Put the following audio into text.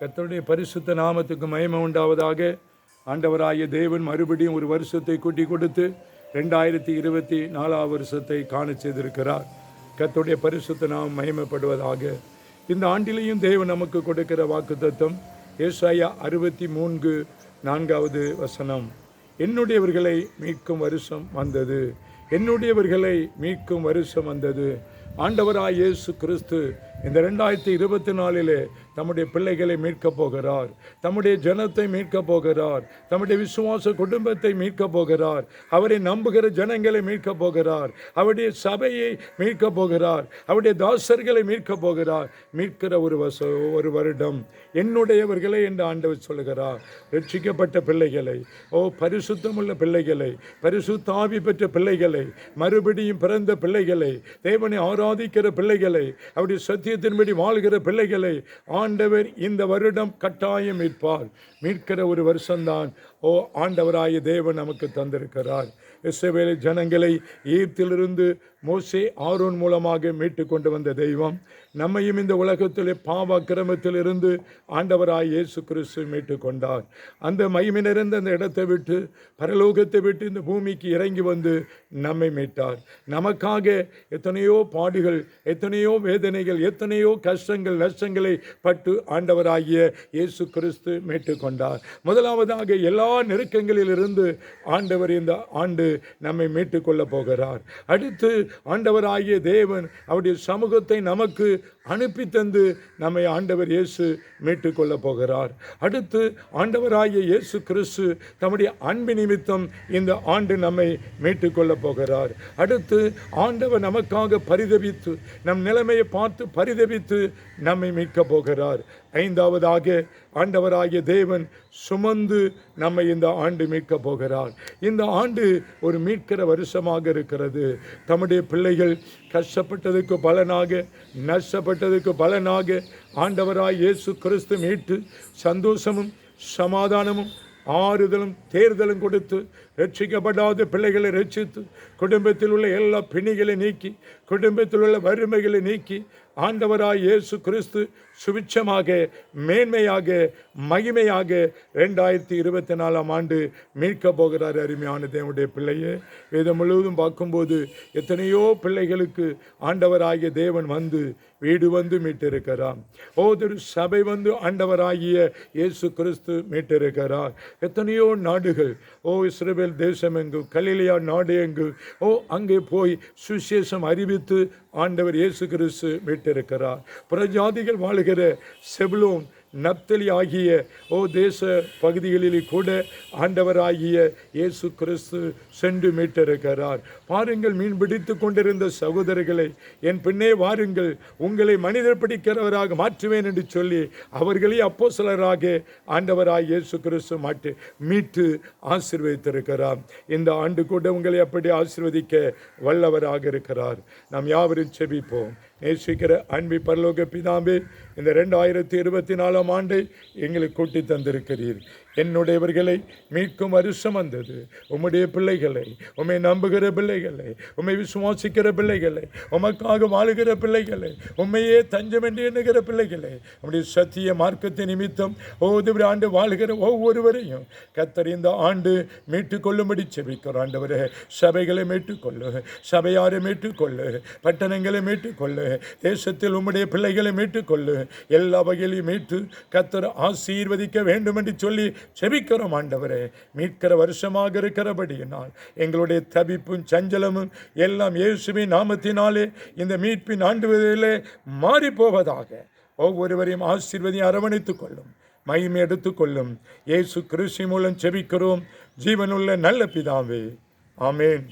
கத்தருடைய பரிசுத்த நாமத்துக்கு மகிமை உண்டாவதாக. ஆண்டவராகிய தேவன் மறுபடியும் ஒரு வருஷத்தை கூட்டி கொடுத்து ரெண்டாயிரத்தி இருபத்தி நாலாவது வருஷத்தை காண செய்திருக்கிறார். கத்தருடைய பரிசுத்த நாமம் மயமப்படுவதாக இந்த ஆண்டிலேயும் தேவன் நமக்கு கொடுக்கிற வாக்குத்தத்தம் ஏசாயா அறுபத்தி மூன்று நான்காவது வசனம். என்னுடையவர்களை மீட்கும் வருஷம் வந்தது. என்னுடையவர்களை மீட்கும் வருஷம் வந்தது. ஆண்டவராய் இயேசு கிறிஸ்து இந்த ரெண்டாயிரத்தி இருபத்தி நாலிலே தம்முடைய பிள்ளைகளை மீட்கப் போகிறார். தம்முடைய ஜனத்தை மீட்கப் போகிறார். தம்முடைய விசுவாச குடும்பத்தை மீட்கப் போகிறார். அவரை நம்புகிற ஜனங்களை மீட்கப் போகிறார். அவருடைய சபையை மீட்கப் போகிறார். அவருடைய தாசர்களை மீட்கப் போகிறார். மீட்கிற ஒரு வச ஒரு வருடம் என்னுடையவர்களை என்று ஆண்டவர் சொல்கிறார் ரட்சிக்கப்பட்ட பிள்ளைகளை ஓ பரிசுத்தமுள்ள பிள்ளைகளை பரிசுத்தாவி பெற்ற பிள்ளைகளை மறுபடியும் பிறந்த பிள்ளைகளை தேவனை ஆராதிக்கிற பிள்ளைகளை அவருடைய சத்தியத்தின்படி வாழ்கிற பிள்ளைகளை ஆண் ஆண்டவர் இந்த வருடம் கட்டாயம் மீட்பார். மீட்கிற ஒரு வருஷம்தான். ஓ ஆண்டவராய தேவன் நமக்கு தந்திருக்கிறார். இஸ்ரவேல் ஜனங்களை ஈர்த்திலிருந்து மோசே ஆரோன் மூலமாக மீட்டு கொண்டு வந்த தெய்வம் நம்மையும் இந்த உலகத்திலே பாவ கிரமத்திலிருந்து ஆண்டவராய் இயேசு கிறிஸ்து மீட்டு கொண்டார் அந்த மகிமை நிறைந்த அந்த இடத்தை விட்டு பரலோகத்தை விட்டு இந்த பூமிக்கு இறங்கி வந்து நம்மை மீட்டார். நமக்காக எத்தனையோ பாடுகள் எத்தனையோ வேதனைகள் எத்தனையோ கஷ்டங்கள் நஷ்டங்களை பட்டு ஆண்டவராகிய இயேசு கிறிஸ்து மீட்டு கொண்டார் முதலாவதாக எல்லா நெருக்கங்களிலிருந்து ஆண்டவர் இந்த ஆண்டு நம்மை மீட்டு கொள்ளப் போகிறார். அடுத்து ஆண்டவராகிய தேவன் அவருடைய சமூகத்தை நமக்கு அனுப்பி தந்து நம்மை ஆண்டவர் இயேசு மீட்டு கொள்ளப் போகிறார். அடுத்து ஆண்டவராகிய இயேசு கிறிஸ்து தம்முடைய அன்பு நிமித்தம் இந்த ஆண்டு நம்மை மீட்டு கொள்ளப் போகிறார். அடுத்து ஆண்டவர் நமக்காக பரிதவித்து நம் நிலைமையை பார்த்து பரிதவித்து நம்மை மீட்கப் போகிறார். ஐந்தாவதாக ஆண்டவராகிய தேவன் சுமந்து நம்மை இந்த ஆண்டு மீட்கப் போகிறார். இந்த ஆண்டு ஒரு மீட்கிற வருஷமாக இருக்கிறது. தம்முடைய பிள்ளைகள் கஷ்டப்பட்டதுக்கு பலனாக நஷ்டப்பட்டதுக்கு பலனாக ஆண்டவராய் இயேசு கிறிஸ்து மீட்டு சந்தோஷமும் சமாதானமும் ஆறுதலும் தேர்தலும் கொடுத்து ரட்சிக்கப்படாத பிள்ளைகளை ரட்சித்து குடும்பத்தில் உள்ள எல்லா பிணிகளை நீக்கி குடும்பத்தில் உள்ள வறுமைகளை நீக்கி ஆண்டவராய் இயேசு கிறிஸ்து சுபிட்சமாக மேன்மையாக மகிமையாக ரெண்டாயிரத்தி இருபத்தி நாலாம் ஆண்டு மீட்க போகிறார் அருமையான தேவனுடைய பிள்ளையே. இதை முழுவதும் பார்க்கும்போது எத்தனையோ பிள்ளைகளுக்கு ஆண்டவராகிய தேவன் வந்து வீடு வந்து மீட்டிருக்கிறார். ஓதொரு சபை வந்து ஆண்டவராகிய இயேசு கிறிஸ்து மீட்டிருக்கிறார். எத்தனையோ நாடுகள் ஓ இஸ்ரேல் தேசம் எங்கு கலிலியா நாடு எங்கு ஓ அங்கே போய் சுசேஷம் அறிவித்து ஆண்டவர் இயேசு கிறிஸ்து மீட்டிருக்கிறார். புறஜாதிகள் வாழுகிற செபுலோன் நப்தலி ஆகிய ஓ தேச பகுதிகளில் கூட ஆண்டவராகிய இயேசு கிறிஸ்து சென்று மீட்டிருக்கிறார். பாருங்கள் மீன் பிடித்து கொண்டிருந்த சகோதரர்களை என் பின்னே வாருங்கள் உங்களை மனிதர் பிடிக்கிறவராக மாற்றுவேன் என்று சொல்லி அவர்களே அப்போ சிலராக ஆண்டவராக இயேசு கிறிஸ்து மாட்டு மீட்டு ஆசிர்வதித்திருக்கிறார். இந்த ஆண்டு கூட உங்களை அப்படி ஆசிர்வதிக்க வல்லவராக இருக்கிறார். நாம் யாவரும் செபிப்போம். நேசிக்கிற அன்பி பரலோக பிதாம்பே இந்த ரெண்டாயிரத்தி இருபத்தி நாலாம் ஆண்டை எங்களுக்கு கூட்டி தந்திருக்கிறீர். என்னுடையவர்களை மீட்கும் வருஷம் வந்தது. உம்முடைய பிள்ளைகளை உம்மை நம்புகிற பிள்ளைகளை உம்மை விசுவாசிக்கிற பிள்ளைகளை உமக்காக வாழுகிற பிள்ளைகளை உண்மையே தஞ்சம் என்று எண்ணுகிற பிள்ளைகளை உம்முடைய சத்திய மார்க்கத்தை நிமித்தம் ஒவ்வொரு ஆண்டு வாழ்கிற ஒவ்வொருவரையும் கத்தர் இந்த ஆண்டு மீட்டுக்கொள்ளும்படி செபிக்கிறோம். ஆண்டவர் சபைகளை மீட்டுக்கொள்ளு சபையாரை மீட்டுக்கொள்ளு பட்டணங்களை மீட்டுக்கொள்ளு தேசத்தில் உம்முடைய பிள்ளைகளை மீட்டுக்கொள்ளு எல்லா வகையிலையும் மீட்டு கத்தர் ஆசீர்வதிக்க வேண்டும் என்று சொல்லி செபிக்கிறோம் ஆண்டவரே. மீட்கிற வருஷமாக இருக்கிறபடியினால் எங்களுடைய தவிப்பும் சஞ்சலமும் எல்லாம் இயேசுவின் நாமத்தினாலே இந்த மீட்பின் ஆண்டுவதிலே மாறி போவதாக ஒவ்வொருவரையும் ஆசீர்வதியும் அரவணைத்துக் கொள்ளும். மகிமை எடுத்துக்கொள்ளும் இயேசு கிறிஸ்து மூலம் செபிக்கிறோம். ஜீவனுள்ள நல்ல பிதாவே. ஆமேன்.